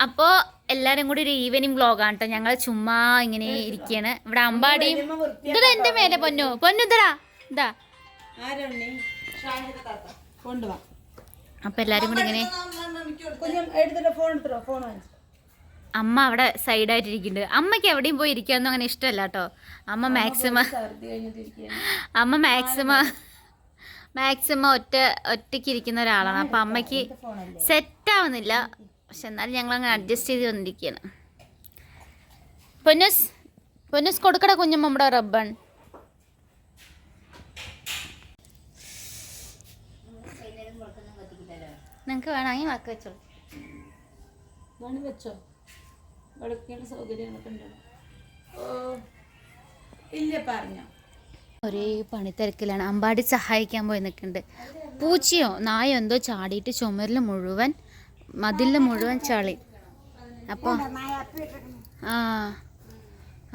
അപ്പോൾ എല്ലാരും കൂടി ഒരു ഈവനിങ് വ്ളോഗാണ് കേട്ടോ ഞങ്ങൾ ചുമ്മാ ഇങ്ങനെ ഇരിക്കുകയാണ് ഇവിടെ അമ്പാടിയും ഇതാ എന്റെ മേലെ പൊന്നു? പൊന്നു ഇതാ. ഇതാ അപ്പൊ എല്ലാരും കൂടി ഇങ്ങനെ അമ്മ അവിടെ സൈഡായിട്ട് ഇരിക്കുന്നുണ്ട്. അമ്മയ്ക്ക് എവിടെയും പോയി ഇരിക്കാന്നും അങ്ങനെ ഇഷ്ടമല്ല കേട്ടോ അമ്മ മാക്സിമം അമ്മ മാക്സിമം മാക്സിമം ഒറ്റ ഒറ്റയ്ക്ക് ഇരിക്കുന്ന ഒരാളാണ്. അപ്പൊ അമ്മയ്ക്ക് സെറ്റ് ആവുന്നില്ല. പക്ഷെ എന്നാലും ഞങ്ങൾ അങ്ങനെ അഡ്ജസ്റ്റ് ചെയ്ത് വന്നിരിക്കുകയാണ് പൊന്നൂസ് പൊന്നൂസ് കൊടുക്കട കുഞ്ഞു നമ്മുടെ റബ്ബൺ. നിങ്ങൾക്ക് വേണമെങ്കിൽ വാക്ക് വെച്ചോ. വെച്ചോ. വെളുക്കേണ്ട സൗകര്യങ്ങളൊക്കെ ഉണ്ടോ? ഓ ഇല്ല പറഞ്ഞോ. ഒരേ പണിത്തിരക്കിലാണ്. അമ്പാടി സഹായിക്കാൻ പോയി നിൽക്കുന്നുണ്ട്. പൂച്ചയോ നായോ എന്തോ ചാടിയിട്ട് ചുമരിൽ മുഴുവൻ മതിലിൽ മുഴുവൻ ചളി. അപ്പോൾ ആ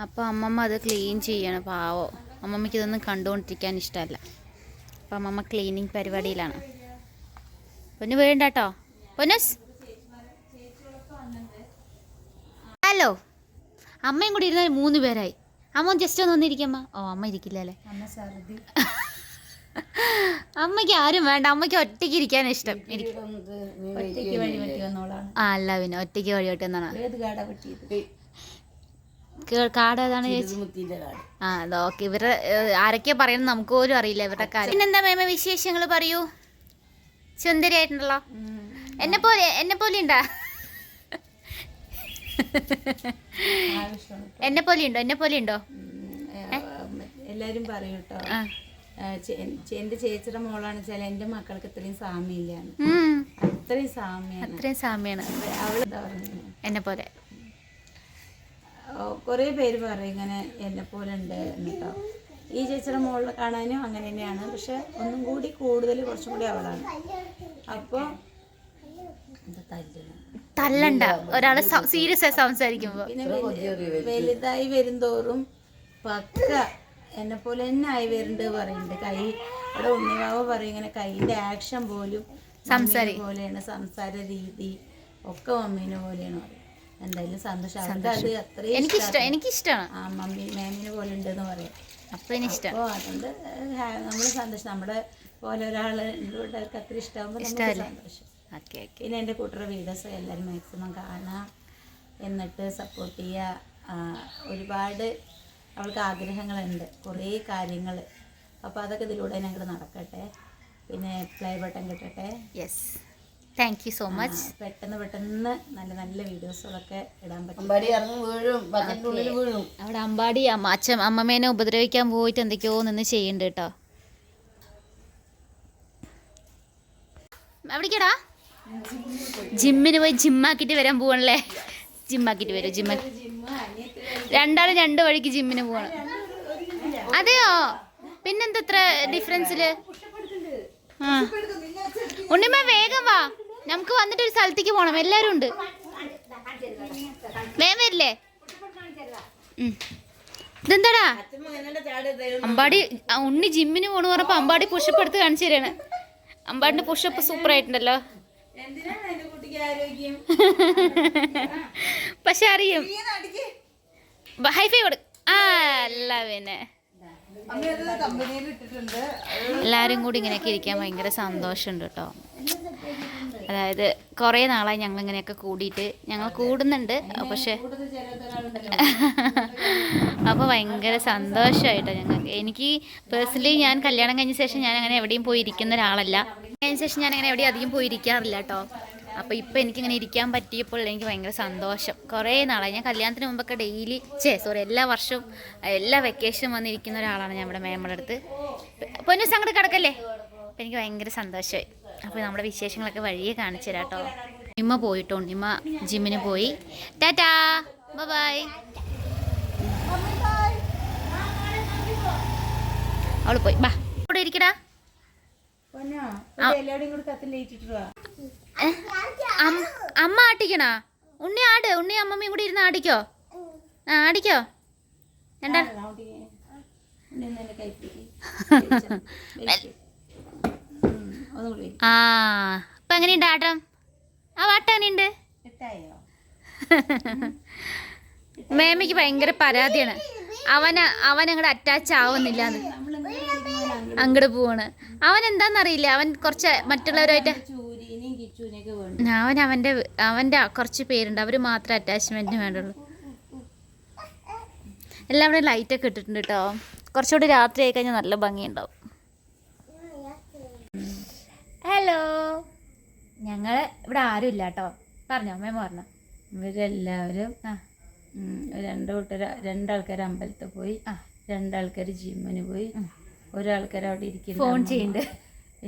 അപ്പോൾ അമ്മമ്മ അത് ക്ലീൻ ചെയ്യണം പാവോ. അമ്മമ്മയ്ക്ക് ഇതൊന്നും കണ്ടുകൊണ്ടിരിക്കാൻ ഇഷ്ടമല്ല. അപ്പോൾ അമ്മമ്മ ക്ലീനിങ് പരിപാടിയിലാണ്. പൊന്നു വേണ്ട കേട്ടോ പൊന്നസ്. ഹലോ. അമ്മയും കൂടി ഇരുന്നാൽ മൂന്ന് പേരായി. അമ്മ ജസ്റ്റ് ഒന്ന് വന്നിരിക്കമ്മ ഓ അമ്മ ഇരിക്കില്ല അല്ലേ അമ്മയ്ക്ക് ആരും വേണ്ട. അമ്മയ്ക്ക് ഒറ്റയ്ക്ക് ഇരിക്കാൻ ഇഷ്ടം. എനിക്ക് ഒറ്റയ്ക്ക് വഴി ആ അല്ല പിന്നെ ഒറ്റയ്ക്ക് വഴി എന്നാണ് ഏത് കാടാ പറ്റിയത്? കാട് ഏതാണ് ചേച്ചി? മുത്തിന്റെ കാട്. ആ അത് ഓക്കെ. ഇവരെ ആരൊക്കെയാ പറയുന്നത് നമുക്ക് പോലും അറിയില്ല ഇവരുടെ കാര്യം. പിന്നെന്താ മേമ വിശേഷങ്ങൾ പറയൂ? സുന്ദരിയായിട്ടുണ്ടല്ലോ. എന്നെ പോലെ എന്നെ പോലെ ഉണ്ടാ? എന്നെ പോലെ ഉണ്ടോ? എന്നെ പോലെ ഉണ്ടോ? എല്ലാരും പറയൂട്ടോ. എന്റെ ചേച്ചിയുടെ മോളാണ് വെച്ചാൽ എന്റെ മക്കൾക്ക് ഇത്രയും സാമ്യമില്ലാന്ന്. ഉം, അത്രയും സാമ്യാണ് അത്രയും സാമ്യാണ് അവൾ എന്താ പറയുന്നത് എന്നെ പോലെ. കൊറേ പേര് പറയും ഇങ്ങനെ എന്നെ പോലെ ഉണ്ട് എന്നിട്ടോ ഈ ചേച്ചിയുടെ മോളിൽ കാണാനും അങ്ങനെ തന്നെയാണ്. പക്ഷെ ഒന്നും കൂടി കൂടുതൽ കുറച്ചും കൂടി അവളാണ്. അപ്പോൾ തല്ലണ്ട. ഒരാൾ സീരിയസ് ആയി സംസാരിക്കുമ്പോ. വലുതായി വരുന്തോറും പക്ക എന്നെ പോലെ തന്നെ ആയി വരുന്നുണ്ട് പറയുന്നുണ്ട് കൈ ഇവിടെ ഉണ്ണിവാവ് പറയും ഇങ്ങനെ കൈയിന്റെ ആക്ഷൻ പോലും സംസാരം. പോലെയാണ് സംസാര രീതി ഒക്കെ മമ്മീനെ പോലെയാണ് പറയും. എന്തായാലും സന്തോഷം. അവർക്ക് അത് അത്രയും എനിക്കിഷ്ടം എനിക്കിഷ്ടമാണ് ആ മമ്മി മാമിനെ പോലെ ഉണ്ടെന്ന് പറയാം. അപ്പൊ എനിക്കിഷ്ടം അപ്പോൾ അതുകൊണ്ട് നമ്മൾ സന്തോഷം. നമ്മുടെ പോലെ ഒരാൾ അവർക്ക് അത്ര ഇഷ്ടമാകുമ്പോൾ നമുക്ക് സന്തോഷം. Okay okay. പിന്നെ എന്റെ കൂട്ടരുടെ വീഡിയോസ് എല്ലാവരും മാക്സിമം കാണാം. എന്നിട്ട് സപ്പോർട്ട് ചെയ്യുക. ഒരുപാട് അവൾക്ക് ആഗ്രഹങ്ങളുണ്ട്. കുറേ കാര്യങ്ങൾ അപ്പോൾ അതൊക്കെ ഇതിലൂടെ ഞങ്ങൾ നടക്കട്ടെ. പിന്നെ പ്ലേ ബട്ടൺ കിട്ടട്ടെ. Yes thank you so much പെട്ടെന്ന് പെട്ടെന്ന് നല്ല നല്ല വീഡിയോസുകളൊക്കെ ഇടാൻ പറ്റും. അമ്പാടി ഇറങ്ങി വീഴും. ബക്കറ്റിനുള്ളിൽ വീഴും. അവിടെ അമ്പാടി അമ്മ അച്ഛൻ അമ്മമേനെ ഉപദ്രവിക്കാൻ പോയിട്ട് എന്തൊക്കെയോ നിന്ന് ചെയ്യുന്നുണ്ട് കേട്ടോ. എവിടേക്കടാ? ജിമ്മിന് പോയി ജിമ്മാക്കിട്ട് വരാൻ പോവണല്ലേ? ജിമ്മാക്കിട്ട് വരും ജിമ്മാക്കി രണ്ടാളും രണ്ട് വഴിക്ക് ജിമ്മിന് പോവാണ് അതെയോ? പിന്നെന്താ ഇത്ര ഡിഫറൻസിൽ ആ. ഉണ്ണിമ്മ വേഗം വാ. നമുക്ക് വന്നിട്ട് ഒരു സ്ഥലത്തേക്ക് പോണം. എല്ലാരും ഉണ്ട്. വേഗം വരില്ലേ. ഇതെന്താടാ? അമ്പാടി ഉണ്ണി ജിമ്മിന് പോണു പറഞ്ഞപ്പോ അമ്പാടി പുഷപ്പ് എടുത്ത് കാണിച്ചു തരാണ്. അമ്പാടിന്റെ പുഷപ്പ് സൂപ്പർ ആയിട്ടുണ്ടല്ലോ. പക്ഷെ അറിയും. ഹൈഫൈ കൊടു. ആ എല്ലാവരും കൂടി ഇങ്ങനെയൊക്കെ ഇരിക്കാൻ ഭയങ്കര സന്തോഷമുണ്ട് കേട്ടോ. അതായത് കുറേ നാളായി ഞങ്ങൾ ഇങ്ങനെയൊക്കെ കൂടിയിട്ട് ഞങ്ങൾ കൂടുന്നുണ്ട് പക്ഷെ അപ്പോൾ ഭയങ്കര സന്തോഷമായിട്ടോ ഞങ്ങൾക്ക്. എനിക്ക് പേഴ്സണലി ഞാൻ കല്യാണം കഴിഞ്ഞ ശേഷം ഞാൻ അങ്ങനെ എവിടെയും പോയി ഇരിക്കുന്ന ഒരാളല്ല. കഴിഞ്ഞ ശേഷം ഞാൻ അങ്ങനെ എവിടെയും അധികം പോയി ഇരിക്കാറില്ല കേട്ടോ. അപ്പോൾ ഇപ്പോൾ എനിക്കിങ്ങനെ ഇരിക്കാൻ പറ്റിയപ്പോൾ എനിക്ക് ഭയങ്കര സന്തോഷം. കുറേ നാളായി. ഞാൻ കല്യാണത്തിന് മുമ്പൊക്കെ ഡെയിലി ചേ സോറി എല്ലാ വർഷവും എല്ലാ വെക്കേഷനും വന്നിരിക്കുന്ന ഒരാളാണ് ഞാൻ ഇവിടെ മേമ്മയുടെ അടുത്ത്. പൊന്നു അങ്ങോട്ട് കിടക്കല്ലേ? അപ്പം എനിക്ക് ഭയങ്കര സന്തോഷമായി. അപ്പോൾ നമ്മുടെ വിശേഷങ്ങളൊക്കെ വഴിയെ കാണിച്ചു തരാം കേട്ടോ. നിമ്മ പോയിട്ടോ നിമ്മ ജിമ്മിന് പോയി. ടാറ്റാ ബൈ അവൾ പോയി. ബാ. ഇവിടെ ഇരിക്കടാ. എല്ലാവരും കൂടി കത്തിൽ ലയിച്ചിട്ട് അമ്മ ആട്ടിക്കണോ? ഉണ്ണി ആട് ഉണ്ണി അമ്മമ്മയും കൂടി ഇരുന്ന് ആടിക്കോ? ആ ആടിക്കോ? എന്താ ആ അപ്പൊ എങ്ങനെയുണ്ട് ആട്ടം? ആ വാട്ടം എങ്ങനെയുണ്ട്? മേമയ്ക്ക് ഭയങ്കര പരാതിയാണ്. അവൻ അവൻ അങ്ങോട്ട് അറ്റാച്ച് ആവുന്നില്ല അങ്ങോട്ട് പോവാണ്. അവൻ എന്താണെന്നറിയില്ല അവൻ കുറച്ച് മറ്റുള്ളവരുമായിട്ട് അവൻ അവന്റെ അവന്റെ കുറച്ച് പേരുണ്ട്. അവർ മാത്രം അറ്റാച്ച്മെന്റിന് വേണ്ടുള്ളൂ. എല്ലാം അവിടെ ലൈറ്റൊക്കെ ഇട്ടിട്ടുണ്ട് കേട്ടോ കുറച്ചുകൂടി രാത്രി ആയി കഴിഞ്ഞാൽ നല്ല ഭംഗിയുണ്ടാവും. ഹലോ ഞങ്ങൾ ഇവിടെ ആരും ഇല്ല കേട്ടോ പറഞ്ഞോ മേമ പറഞ്ഞോ. ഇവരെല്ലാവരും ആ രണ്ട് കൂട്ടർ രണ്ടാൾക്കാർ അമ്പലത്തിൽ പോയി ആ. രണ്ടാൾക്കാർ ജിമ്മിന് പോയി ഒരാൾക്കാർ അവിടെ ഇരിക്കുന്നു. ഫോൺ ചെയ്യുന്നുണ്ട്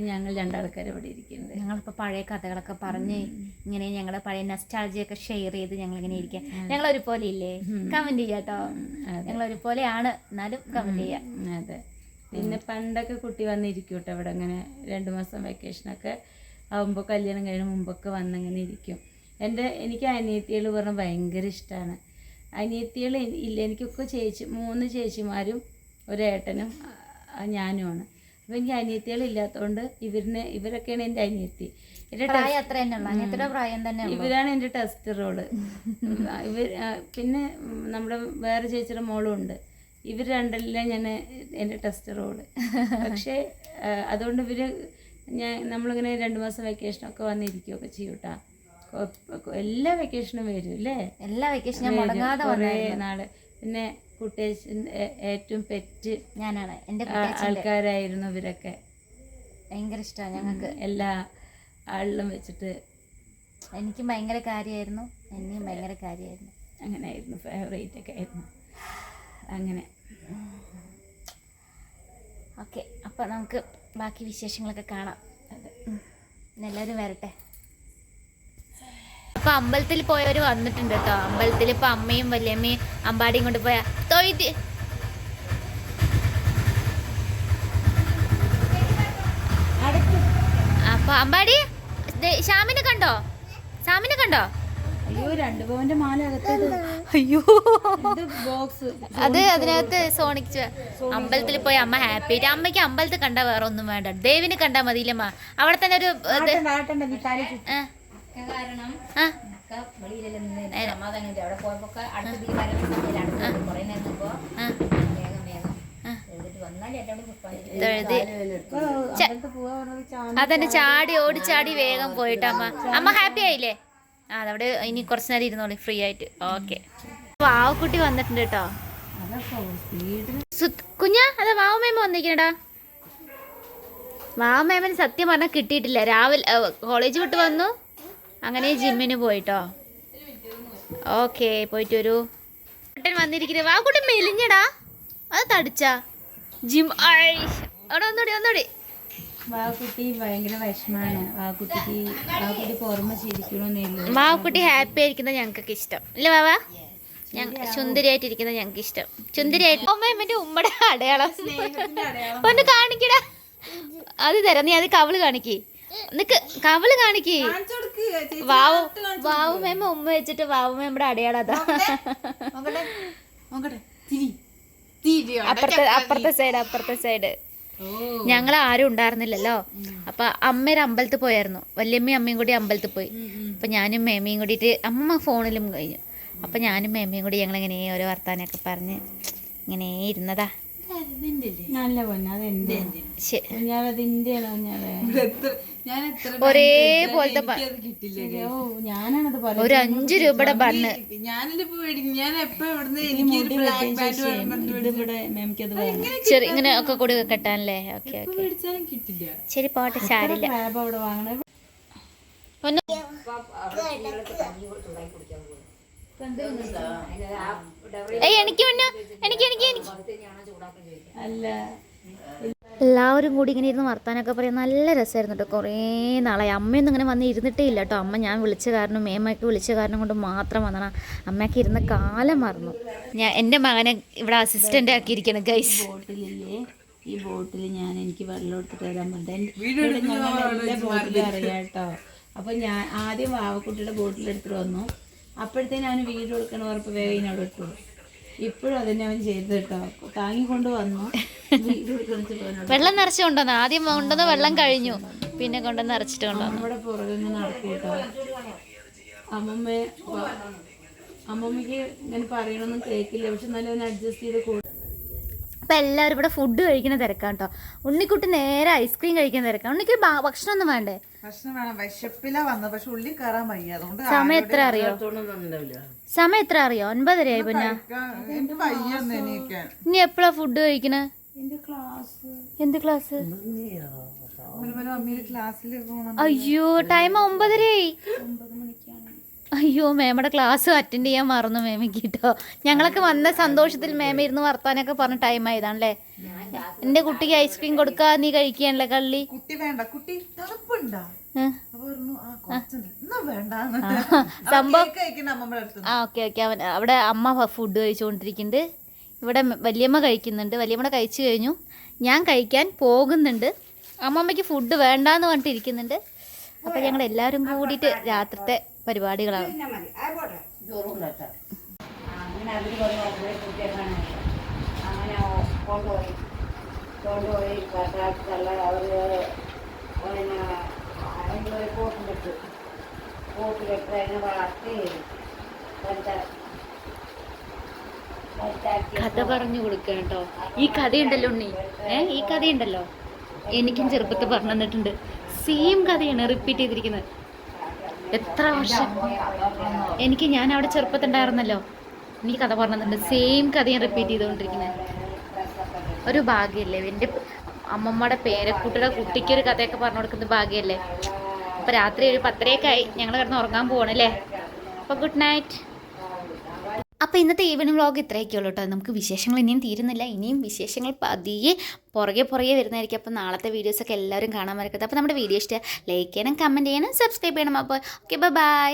ഞങ്ങൾ രണ്ടാൾക്കാർ ഇവിടെ ഇരിക്കുന്നുണ്ട്. ഞങ്ങളിപ്പോൾ പഴയ കഥകളൊക്കെ പറഞ്ഞ് ഇങ്ങനെ ഞങ്ങളെ പഴയ നസ്റ്റാൾജിയൊക്കെ ഷെയർ ചെയ്ത് ഞങ്ങൾ ഇങ്ങനെ ഇരിക്കുക ഞങ്ങൾ ഒരുപോലെ ഇല്ലേ? കമന്റ് ചെയ്യാട്ടോ ഞങ്ങൾ ഒരുപോലെയാണ് എന്നാലും കമന്റ് ചെയ്യാം. അതെ. പിന്നെ പണ്ടൊക്കെ കുട്ടി വന്നിരിക്കും കേട്ടോ ഇവിടെ ഇങ്ങനെ രണ്ട് മാസം വെക്കേഷനൊക്കെ ആകുമ്പോൾ കല്യാണം കഴിഞ്ഞ മുമ്പൊക്കെ വന്നിങ്ങനെ ഇരിക്കും. എന്റെ എനിക്ക് അനിയത്തികൾ പറഞ്ഞാൽ ഭയങ്കര ഇഷ്ടമാണ് അനിയത്തികൾ ഇല്ല എനിക്കൊക്കെ ചേച്ചി മൂന്ന് ചേച്ചിമാരും ഒരേട്ടനും ഞാനുമാണ് അപ്പോൾ എനിക്ക് അനിയത്തികൾ ഇല്ലാത്തതുകൊണ്ട് ഇവരിനെ ഇവരൊക്കെയാണ് എന്റെ അനിയത്തി. പ്രായം അത്ര തന്നെ പ്രായം ഇവരാണ് എന്റെ ടെസ്റ്റ് റോൾ ഇവർ പിന്നെ നമ്മുടെ വേറെ ചേച്ചിയുടെ മോളും ഉണ്ട്. ഇവർ രണ്ടെല്ലാം ഞാൻ എന്റെ ടെസ്റ്റ് റോൾ പക്ഷേ അതുകൊണ്ട് ഇവർ ഞാൻ നമ്മളിങ്ങനെ രണ്ട് മാസം വെക്കേഷനൊക്കെ വന്നിരിക്കുകയൊക്കെ ചെയ്യും കേട്ടോ എല്ലാ വെക്കേഷനും വരും അല്ലേ? എല്ലാ വെക്കേഷനും നാൾ. പിന്നെ കുട്ടേശൻ ഏറ്റവും പെറ്റ് ഞാനാണ്. എന്റെ ആൾക്കാരായിരുന്നു ഇവരൊക്കെ. ഭയങ്കര ഇഷ്ടമാണ് ഞങ്ങൾക്ക് എല്ലാ ആളിലും വെച്ചിട്ട് എനിക്കും ഭയങ്കര കാര്യമായിരുന്നു എന്നെയും ഭയങ്കര കാര്യമായിരുന്നു അങ്ങനെ ആയിരുന്നു ഫേവറേറ്റ് ഒക്കെ ആയിരുന്നു. അങ്ങനെ. ഓക്കെ അപ്പോൾ നമുക്ക് ബാക്കി വിശേഷങ്ങളൊക്കെ കാണാം. എല്ലാവരും വരട്ടെ. അപ്പൊ അമ്പലത്തിൽ പോയവർ വന്നിട്ടുണ്ട് കേട്ടോ. അമ്പലത്തിൽ ഇപ്പൊ അമ്മയും വല്യമ്മയും അമ്പാടിയും കൊണ്ട് പോയ തൊഴുതി അപ്പൊ അമ്പാടി ശ്യാമിനെ കണ്ടോ? ശ്യാമിനെ കണ്ടോ? അയ്യോ രണ്ട് പവന്റെ മാല അയ്യോ. ബോക്സ്. അത് അതിനകത്ത് സോണിച്ച് അമ്പലത്തിൽ പോയി. അമ്മ ഹാപ്പി ആയിട്ട്. അമ്മയ്ക്ക് അമ്പലത്തിൽ കണ്ടാ വേറെ ഒന്നും വേണ്ട. ദേവിനെ കണ്ടാ മതിയില്ലമ്മ. അവിടെ തന്നെ ഒരു. കാരണം അവിടെ പോയപ്പോ അടുത്ത കുറെ. വേഗം വേഗം. അതന്നെ ചാടി ഓടിച്ചാടി വേഗം പോയിട്ട് അമ്മ. അമ്മ ഹാപ്പി ആയില്ലേ? ആ അതവിടെ ഇനി കുറച്ച് നേരം ഇരുന്നോളി ഫ്രീ ആയിട്ട്. ഓക്കെ. വാവക്കുട്ടി വന്നിട്ടുണ്ട് കേട്ടോ. കുഞ്ഞ കുഞ്ഞാ അതെ വാവുമേമ വന്നിരിക്കണടാ. വാവുമേമന് സത്യം പറഞ്ഞാൽ കിട്ടിയിട്ടില്ല. രാവിലെ കോളേജ് വിട്ട് വന്നു. അങ്ങനെ ജിമ്മിന് പോയിട്ടോ. ഓക്കെ പോയിട്ട് ഒരു കുട്ടൻ വന്നിരിക്കുന്നത് കുട്ടി മെലിഞ്ഞടാ. അത് തടിച്ചാ. ജിം അവിടെ വന്നോടി വന്നോടി. വാക്കുട്ടി ഭയങ്കര വിഷമാണ്. വാക്കുട്ടിക്ക് വാക്കുട്ടി പുറമെ ചിരിക്കണമെന്നേ ഉള്ളൂ. മാവുക്കുട്ടി ഹാപ്പി ആയിരിക്കുന്നത് ഞങ്ങൾക്കൊക്കെ ഇഷ്ടം. ഇല്ല വാവാ ഞങ്ങൾ സുന്ദരിയായിട്ടിരിക്കുന്നത് ഞങ്ങൾക്ക് ഇഷ്ടം. സുന്ദരിയായിട്ട് അമ്മ എന്റെ ഉമ്മയുടെ അടയാളം. ഒന്ന് കാണിക്കടാ. അത് തരാം. നീ അത് കവൾ കാണിക്ക്. നിക്ക് കവൾ കാണിക്ക്. വാവു വാവു മേമ ഉമ്മ വെച്ചിട്ട് വാവു മേമ്മയുടെ അടയാളം അതാ. അപ്പുറത്തെ അപ്പുറത്തെ സൈഡ് അപ്പുറത്തെ സൈഡ് ഞങ്ങൾ ആരും ഉണ്ടായിരുന്നില്ലല്ലോ. അപ്പൊ അമ്മയുടെ അമ്പലത്തിൽ പോയായിരുന്നു. വല്യമ്മയും അമ്മയും കൂടി അമ്പലത്തിൽ പോയി. അപ്പൊ ഞാനും മേമയും കൂടിയിട്ട് അമ്മ ഫോണിലും കഴിഞ്ഞു. അപ്പൊ ഞാനും മേമയും കൂടി ഞങ്ങൾ ഇങ്ങനെ ഓരോ വർത്താനൊക്കെ പറഞ്ഞ് ഇങ്ങനെ ഇരുന്നതാ. നല്ല പൊന്നെ അതെന്റെ കുഞ്ഞാവതിന്റെയാണ് കുഞ്ഞാവേ ഞാനാണത് പറയുന്നത്. ഒരു അഞ്ചു രൂപയുടെ ബണ്ണ്. ചെറിയ ഇങ്ങനെ ഒക്കെ കൂടി കെട്ടാനല്ലേ? Okay okay. ശരി പോട്ടെ സാരില്ല ലാബ് അവിടെ വാങ്ങണേ ഒന്ന് എനിക്ക് മുന്നേ എനിക്ക് എനിക്ക് എനിക്ക് അല്ല. എല്ലാവരും കൂടി ഇങ്ങനെ ഇരുന്ന് വർത്താനൊക്കെ പറയാൻ നല്ല രസമായിരുന്നു കേട്ടോ. കുറേ നാളായി. അമ്മയൊന്നും ഇങ്ങനെ വന്ന് ഇരുന്നിട്ടേ ഇല്ല കേട്ടോ. അമ്മ ഞാൻ വിളിച്ച കാരണം മേമ്മയൊക്കെ വിളിച്ച കാരണം കൊണ്ട് മാത്രം വന്നതാണ് അമ്മയൊക്കെ ഇരുന്ന കാലം മറന്നു. ഞാൻ എന്റെ മകനെ ഇവിടെ അസിസ്റ്റന്റ് ആക്കിയിരിക്കണം ഗൈസ് ബോട്ടിലില്ലേ? ഈ ബോട്ടിൽ ഞാൻ എനിക്ക് വെള്ളം എടുത്തിട്ട് തരാൻ പറഞ്ഞത് ബോട്ടിൽ അറിയാം കേട്ടോ. അപ്പൊ ഞാൻ ആദ്യം വാവക്കുട്ടിയുടെ ബോട്ടിൽ എടുത്തിട്ട് വന്നു. അപ്പോഴത്തേനും അവന് വീട് കൊടുക്കണ ഉറപ്പ് വേഗം അവിടെ ഇട്ടു. ഇപ്പോഴും അതിനെ അവൻ ചെയ്ത് കേട്ടോ. താങ്ങിക്കൊണ്ട് വന്നു. വെള്ളം നിറച്ച് കൊണ്ടുവന്നു. ആദ്യം കൊണ്ടുവന്ന് വെള്ളം കഴിഞ്ഞു. പിന്നെ കൊണ്ടുവന്ന് നിറച്ചിട്ട് കൊണ്ടുവന്നു. നമ്മുടെ പുറകെ നടക്കും കേട്ടോ. അമ്മമ്മ അമ്മമ്മക്ക് ഇങ്ങനെ പറയണമെന്നും കേൾക്കില്ല. പക്ഷെ നല്ല അഡ്ജസ്റ്റ് ചെയ്ത് കൂടും അപ്പം എല്ലാവരും ഇവിടെ ഫുഡ് കഴിക്കുന്ന തിരക്കാണ് കേട്ടോ ഉണ്ണിക്കുട്ടി നേരെ ഐസ്ക്രീം കഴിക്കുന്ന തിരക്കാണ്. ഉണ്ണിക്ക് ഭക്ഷണം ഒന്നും വേണ്ടേ സമയം എത്ര അറിയോ? സമയം എത്ര അറിയോ? ഒൻപതരയായി പിന്നെ? ഇനി എപ്പോഴാ ഫുഡ് കഴിക്കണേ? എന്ത് ക്ലാസ് അയ്യോ ടൈം ഒമ്പതരയായി. അയ്യോ മേമയുടെ ക്ലാസ് അറ്റൻഡ് ചെയ്യാൻ മറന്നു മേമയ്ക്ക് കേട്ടോ ഞങ്ങളൊക്കെ വന്ന സന്തോഷത്തിൽ മേമ ഇരുന്ന് വർത്താനൊക്കെ പറഞ്ഞ ടൈം ആയതാണല്ലേ? എന്റെ കുട്ടിക്ക് ഐസ്ക്രീം കൊടുക്കാ നീ കഴിക്കുകയാണല്ലേ കള്ളി? സംഭവം ആ ഓക്കെ ഓക്കെ അവൻ അവിടെ അമ്മ ഫുഡ് കഴിച്ചുകൊണ്ടിരിക്കുന്നുണ്ട് ഇവിടെ വലിയമ്മ കഴിക്കുന്നുണ്ട്. വലിയമ്മടെ കഴിച്ചു കഴിഞ്ഞു. ഞാൻ കഴിക്കാൻ പോകുന്നുണ്ട്. അമ്മമ്മയ്ക്ക് ഫുഡ് വേണ്ടാന്ന് പറഞ്ഞിട്ട് ഇരിക്കുന്നുണ്ട് അപ്പം ഞങ്ങൾ എല്ലാവരും കൂടിയിട്ട് രാത്രിത്തെ പരിപാടികളാണ് അങ്ങനെ അവർ പറഞ്ഞു കുട്ടിയൊക്കെയാണ് അങ്ങനെ കൊണ്ടുപോയി. കൊണ്ടുപോയി കട്ടാക്കിട്ടുള്ള അവർ പിന്നെ അതിന്റെ ഒരു കൂട്ടിലിട്ട് കൂട്ടിലിട്ട് അതിനെ വളർത്തി വലുത വലുതാക്കി കഥ പറഞ്ഞു കൊടുക്കണം കേട്ടോ ഈ കഥയുണ്ടല്ലോ ഉണ്ണി. ഏ ഈ കഥയുണ്ടല്ലോ? എനിക്കും ചെറുപ്പത്തിൽ പറഞ്ഞു തന്നിട്ടുണ്ട്. സെയിം കഥയാണ് റിപ്പീറ്റ് ചെയ്തിരിക്കുന്നത്. എത്ര വർഷം? എനിക്ക് ഞാൻ അവിടെ ചെറുപ്പത്തുണ്ടായിരുന്നല്ലോ. എനിക്ക് കഥ പറഞ്ഞിട്ടുണ്ട്. സെയിം കഥ ഞാൻ റിപ്പീറ്റ് ചെയ്തുകൊണ്ടിരിക്കുന്നത് ഒരു ഭാഗ്യമല്ലേ എന്റെ അമ്മമ്മയുടെ പേരക്കുട്ടിയുടെ കുട്ടിക്ക് ഒരു കഥയൊക്കെ പറഞ്ഞു കൊടുക്കുന്നത് ഭാഗ്യമല്ലേ അപ്പോൾ രാത്രി ഒരു പത്തരയൊക്കെ ആയി. ഞങ്ങൾ കിടന്ന് ഉറങ്ങാൻ പോകണല്ലേ അപ്പോൾ ഗുഡ് നൈറ്റ് അപ്പോൾ ഇന്നത്തെ ഈവനിങ് വ്ളോഗ് ഇത്രയൊക്കെ ഉള്ളൂ കേട്ടോ. നമുക്ക് വിശേഷങ്ങൾ ഇനിയും തീരുന്നില്ല. ഇനിയും വിശേഷങ്ങൾ പതിയെ പുറകെ പുറകെ വരുന്നതായിരിക്കും. അപ്പോൾ നാളത്തെ വീഡിയോസൊക്കെ എല്ലാവരും കാണാൻ മറക്കരുത്. അപ്പോൾ നമ്മുടെ വീഡിയോ ഇഷ്ടം ലൈക്ക് ചെയ്യണം കമന്റ് ചെയ്യണം സബ്സ്ക്രൈബ് ചെയ്യണം. അപ്പോൾ ഓക്കെ ബൈ